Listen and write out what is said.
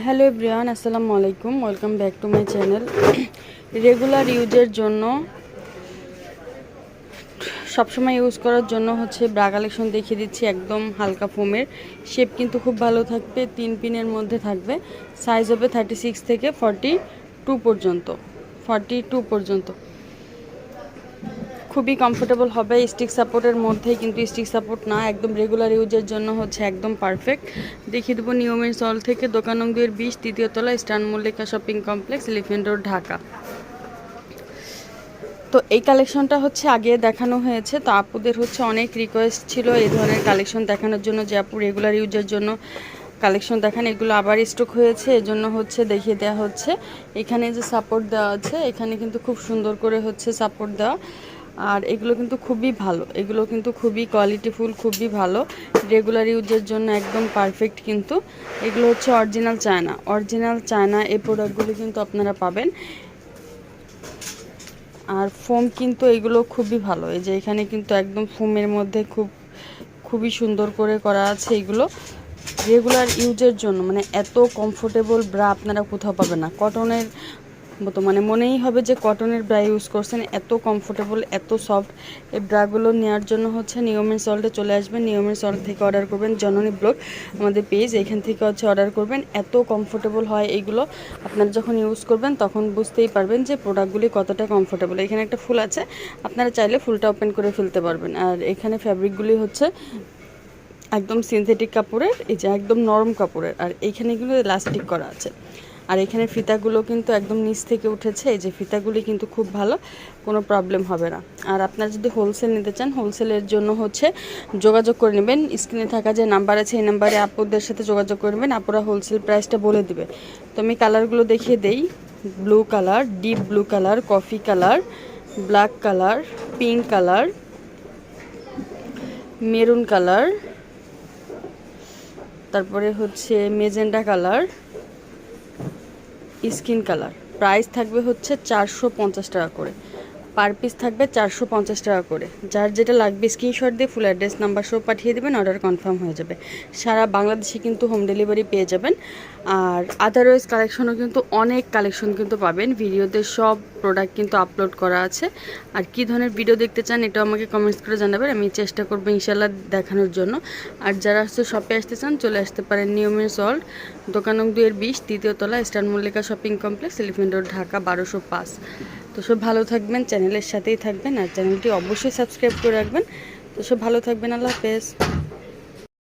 Hello everyone, আসসালামু আলাইকুম। Welcome back to my channel regular ইউজের জন্য, সবসময় ইউজ করার জন্য হচ্ছে ব্রা কালেকশন দেখিয়ে দিচ্ছি একদম হালকা ফোমের শেপ কিন্তু খুব ভালো থাকবে, তিন পিনের মধ্যে থাকবে। সাইজ হবে থার্টি সিক্স থেকে ফর্টি টু পর্যন্ত ফর্টি টু পর্যন্ত। খুবই কমফোর্টেবল হবে স্টিক সাপোর্টের মধ্যেই, কিন্তু স্টিক সাপোর্ট না, একদম রেগুলার ইউজের জন্য হচ্ছে একদম পারফেক্ট দেখিয়ে দেবো নিয়মের সল থেকে, দোকান নং দুয়ের বিশ, তৃতীয় তলা star Mallika shopping complex elephant road Dhaka. তো এই কালেকশনটা হচ্ছে আগে দেখানো হয়েছে, তো আপুদের হচ্ছে অনেক রিকোয়েস্ট ছিল এই ধরনের কালেকশন দেখানোর জন্য, যে আপু রেগুলার ইউজের জন্য কালেকশন দেখান, এগুলো আবার স্টক হয়েছে, এজন্য হচ্ছে দেখিয়ে দেওয়া হচ্ছে। এখানে যে সাপোর্ট দেওয়া আছে, এখানে কিন্তু খুব সুন্দর করে হচ্ছে সাপোর্ট দেওয়া। আর এগুলো কিন্তু খুবই ভালো। এগুলো কিন্তু খুবই কোয়ালিটিফুল খুবই ভালো। রেগুলার ইউজের জন্য একদম পারফেক্ট কিন্তু। এগুলো হচ্ছে অরিজিনাল চায়না। অরিজিনাল চায়না এই প্রোডাক্টগুলো কিন্তু আপনারা পাবেন। আর ফোম কিন্তু এগুলো খুবই ভালো। এই যে এখানে কিন্তু একদম ফোমের মধ্যে খুব, খুবই সুন্দর করে করা আছে এগুলো। রেগুলার ইউজের জন্য মানে এত কমফোর্টেবল ব্রা আপনারা কোথাও পাবেন না। কটনের মতো মানে মনেই হবে যে কটনের ব্রা ইউজ করছেন, এত কমফোর্টেবল এত সফট এই ব্রাগুলো নেওয়ার জন্য হচ্ছে নিয়মের সল্টে চলে আসবেন। নিয়মের সল্ট থেকে অর্ডার করবেন জননী ব্লগ আমাদের পেজ এখান থেকে হচ্ছে অর্ডার করবেন। এত কমফোর্টেবল হয় এইগুলো, আপনারা যখন ইউজ করবেন তখন বুঝতেই পারবেন যে প্রোডাক্টগুলি কতটা কমফোর্টেবল এখানে একটা ফুল আছে, আপনারা চাইলে ফুলটা ওপেন করে ফেলতে পারবেন। আর এখানে ফ্যাব্রিকগুলি হচ্ছে একদম সিনথেটিক কাপড়ের, এই যে একদম নরম কাপড়ের। আর এইখানে কিন্তু ইলাস্টিক করা আছে। আর এখানে ফিতাগুলো কিন্তু একদম নিচ থেকে উঠেছে, এই যে ফিতাগুলি কিন্তু খুব ভালো, কোনো প্রবলেম হবে না। আর আপনারা যদি হোলসেল নিতে চান হোলসেলের জন্য হচ্ছে যোগাযোগ করে নেবেন। স্ক্রিনে থাকা যে নাম্বার আছে, এই নাম্বারে আপুদের সাথে যোগাযোগ করে নেবেন, আপুরা হোলসেল প্রাইসটা বলে দিবে। তো আমি কালারগুলো দেখিয়ে দেই। Blue colour deep blue colour coffee colour black colour pink colour maroon colour তারপরে হচ্ছে magenta colour skin colour. Price থাকবে হচ্ছে চারশো পঞ্চাশ টাকা করে। পার পিস থাকবে চারশো পঞ্চাশ টাকা করে। যার যেটা লাগবে স্ক্রিনশট দিয়ে ফুল অ্যাড্রেস নাম্বার সব পাঠিয়ে দেবেন অর্ডার কনফার্ম হয়ে যাবে। সারা বাংলাদেশে কিন্তু হোম ডেলিভারি পেয়ে যাবেন। আর আদারওয়াইজ কালেকশনও কিন্তু অনেক কালেকশন কিন্তু পাবেন। ভিডিওতে সব প্রোডাক্ট কিন্তু আপলোড করা আছে। আর কী ধরনের ভিডিও দেখতে চান এটাও আমাকে কমেন্টস করে জানাবেন। আমি চেষ্টা করব ইনশাল্লাহ দেখানোর জন্য। আর যারা হচ্ছে শপে আসতে চান, চলে আসতে পারেন নিয়মের সল্ট দোকান নং দুইয়ের বিশ, তৃতীয় তলা star Mallika shopping complex elephant road Dhaka বারোশো পাঁচ। তো সব ভালো থাকবেন, চ্যানেলের সাথেই থাকবেন আর চ্যানেলটি অবশ্যই সাবস্ক্রাইব করে রাখবেন। তো সব ভালো থাকবেন, আল্লাহ হাফেজ।